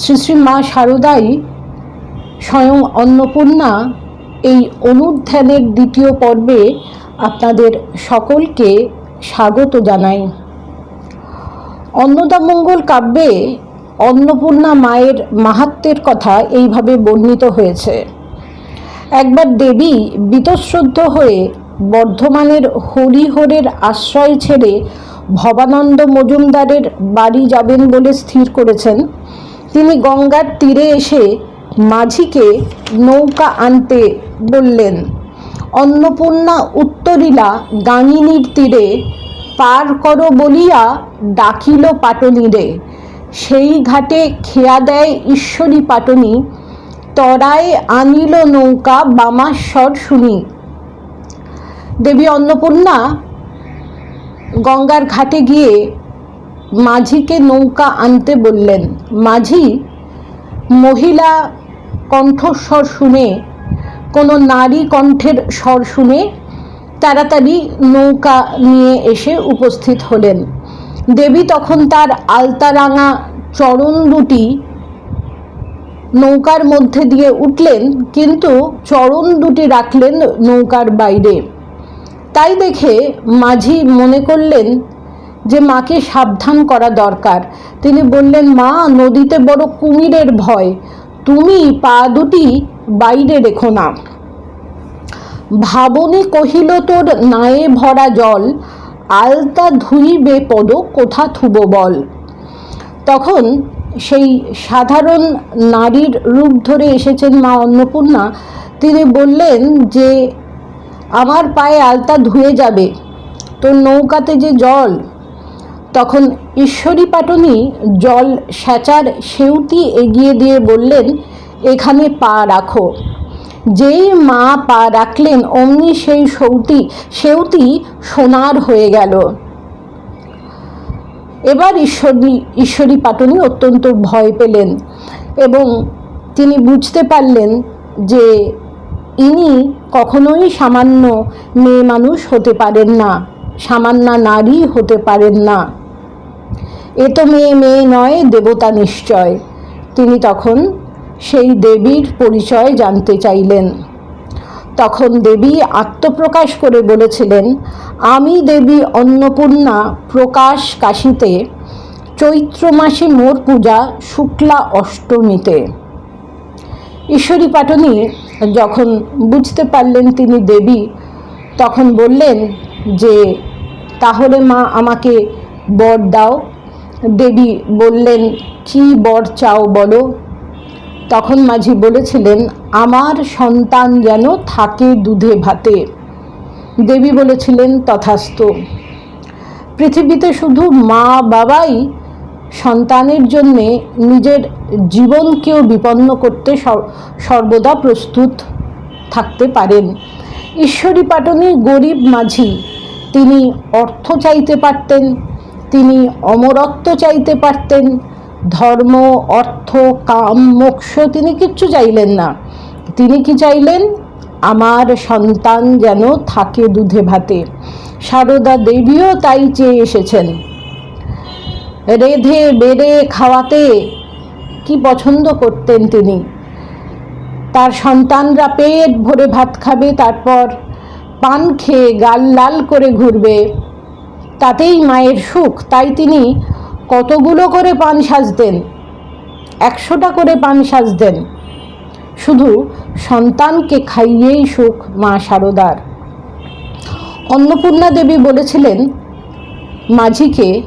শ্রী শ্রী মা শারদাই স্বয়ং অন্নপূর্ণা এই অনুধ্যানের দ্বিতীয় পর্বে আপনাদের সকলকে স্বাগত জানাই। অন্নদামঙ্গল কাব্যে অন্নপূর্ণা মায়ের মাহাত্মের কথা এইভাবে বর্ণিত হয়েছে। একবার দেবী বীতশ্রদ্ধ হয়ে বর্ধমানের হরিহরের আশ্রয় ছেড়ে ভবানন্দ মজুমদারের বাড়ি যাবেন বলে স্থির করেছেন তিনি গঙ্গার তীরে এসে মাঝিকে নৌকা আনতে বললেন, অন্নপূর্ণা উত্তরিলা গাঙিনীর তীরে পার করো বলিয়া ডাকিল পাটনীরে সেই ঘাটে খেয়া দেয় ঈশ্বরী পাটনী তরায় আনিল নৌকা বামাস্বর শুনি। দেবী অন্নপূর্ণা গঙ্গার ঘাটে গিয়ে মাঝিকে নৌকা আনতে বললেন, মাঝি, মহিলা কণ্ঠস্বর শুনে, কোনো নারী কণ্ঠের স্বর শুনে তাড়াতাড়ি নৌকা নিয়ে এসে উপস্থিত হলেন। দেবী তখন তার আলতারাঙা চরণ দুটি নৌকার মধ্যে দিয়ে উঠলেন, কিন্তু চরণ দুটি রাখলেন নৌকার বাইরে। তাই দেখে মাঝি মনে করলেন যে মাকে সাবধান করা দরকার। তিনি বললেন, মা, নদীতে বড় কুমিরের ভয়। তুমি পা দুটি বাইরে রেখো না। ভাবনে কহিল, তোর নায়ে ভরা জল, আলতা ধুইবে পদ, কোথা থুব বল? তখন সেই সাধারণ নারীর রূপ ধরে এসেছেন মা অন্নপূর্ণা। তিনি বললেন যে, আমার পায়ে আলতা ধুয়ে যাবে। তোর নৌকাতে যে জল তখন ঈশ্বরী পাটনি জল স্যাচার সেউতি এগিয়ে দিয়ে বললেন, এখানে পা রাখো। যেই মা পা রাখলেন, অমনি সেই সৌতি, সেউতি সোনার হয়ে গেল। এবার ঈশ্বরী ঈশ্বরী পাটনি অত্যন্ত ভয় পেলেন এবং তিনি বুঝতে পারলেন যে ইনি কখনোই সামান্য মেয়ে মানুষ হতে পারেন না। সামান্য নারী হতে পারেন না। এ তো মেয়ে মেয়ে নয়, দেবতা নিশ্চয়। তিনি তখন সেই দেবীর পরিচয় জানতে চাইলেন। তখন দেবী আত্মপ্রকাশ করে বলেছিলেন, আমি দেবী অন্নপূর্ণা প্রকাশ কাশিতে, চৈত্র মাসে মোর পূজা শুক্লা অষ্টমীতে। ঈশ্বরী পাটনি যখন বুঝতে পারলেন তিনি দেবী, তখন বললেন যে তাহলে মা আমাকে বর দাও। দেবী বললেন, কি বর চাও বলো? তখন মাঝি বলেছিলেন, আমার সন্তান যেন থাকে দুধে ভাতে। দেবী বলেছিলেন তথাস্থ পৃথিবীতে শুধু মা বাবাই সন্তানের জন্যে নিজের জীবনকেও বিপন্ন করতে সর্বদা প্রস্তুত থাকতে পারেন। ঈশ্বরী পাটনি গরিব মাঝি তিনি অর্থ চাইতে পারতেন, তিনি অমরত্ব চাইতে পারতেন, ধর্ম, অর্থ, কাম, মোক্ষ তিনি কিচ্ছু চাইলেন না। তিনি কি চাইলেন? আমার সন্তান যেন থাকে দুধে ভাতে। সারদা দেবীও তাই চেয়ে এসেছেন। রেধে বেড়ে খাওয়াতে কি পছন্দ করতেন তিনি? তার সন্তানরা পেট ভরে ভাত খাবে, তারপর পান খেয়ে গাল লাল করে ঘুরবে। তাতেই মায়ের সুখ, তাই তিনি কতগুলো করে পান সাজতেন? একশোটা করে পান সাজতেন। শুধু সন্তানকে খাইয়েই সুখ মা সারদার। অন্নপূর্ণা দেবী বলেছিলেন, মাঝিকে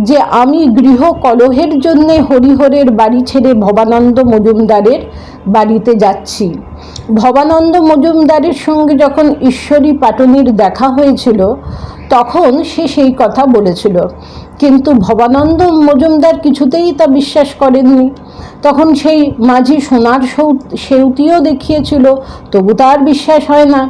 যে আমি গৃহ কলহের জন্যে হরিহরের বাড়ি ছেড়ে ভবানন্দ মজুমদারের বাড়িতে যাচ্ছি। ভবানন্দ মজুমদারের সঙ্গে যখন ঈশ্বরী পাটনির দেখা হয়েছিল, তখন সে সেই কথা বলেছিল। কিন্তু ভবানন্দ মজুমদার কিছুতেই তা বিশ্বাস করেননি। তখন সেই মাঝি সোনার সেউতিও দেখিয়েছিল, তবু তার বিশ্বাস হয় না।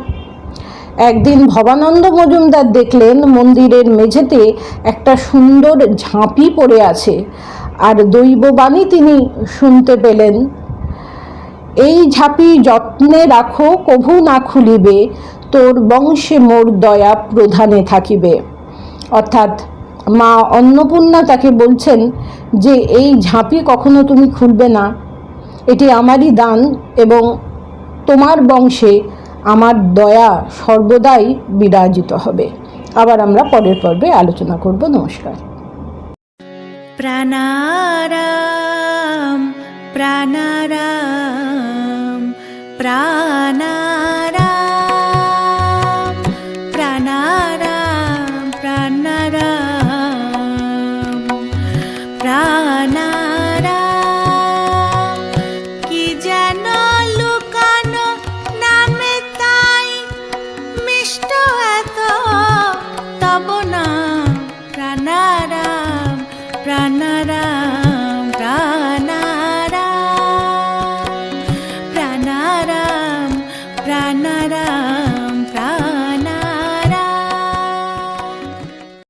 একদিন ভবানন্দ মজুমদার দেখলেন মন্দিরের মেঝেতে একটা সুন্দর ঝাঁপি পড়ে আছে। আর দৈববাণী তিনি শুনতে পেলেন, এই ঝাঁপি যত্নে রাখো, কভু না খুলিবে, তোর বংশে মোর দয়া প্রধানে থাকিবে। অর্থাৎ মা অন্নপূর্ণা তাকে বলছেন যে, এই ঝাঁপি কখনো তুমি খুলবে না। এটি আমারই দান এবং তোমার বংশে আমার দয়া সর্বদাই বিরাজিত হবে। আবার আমরা পরের পর্বে আলোচনা করব। নমস্কার। প্রাণারাম প্রাণারাম প্রাণা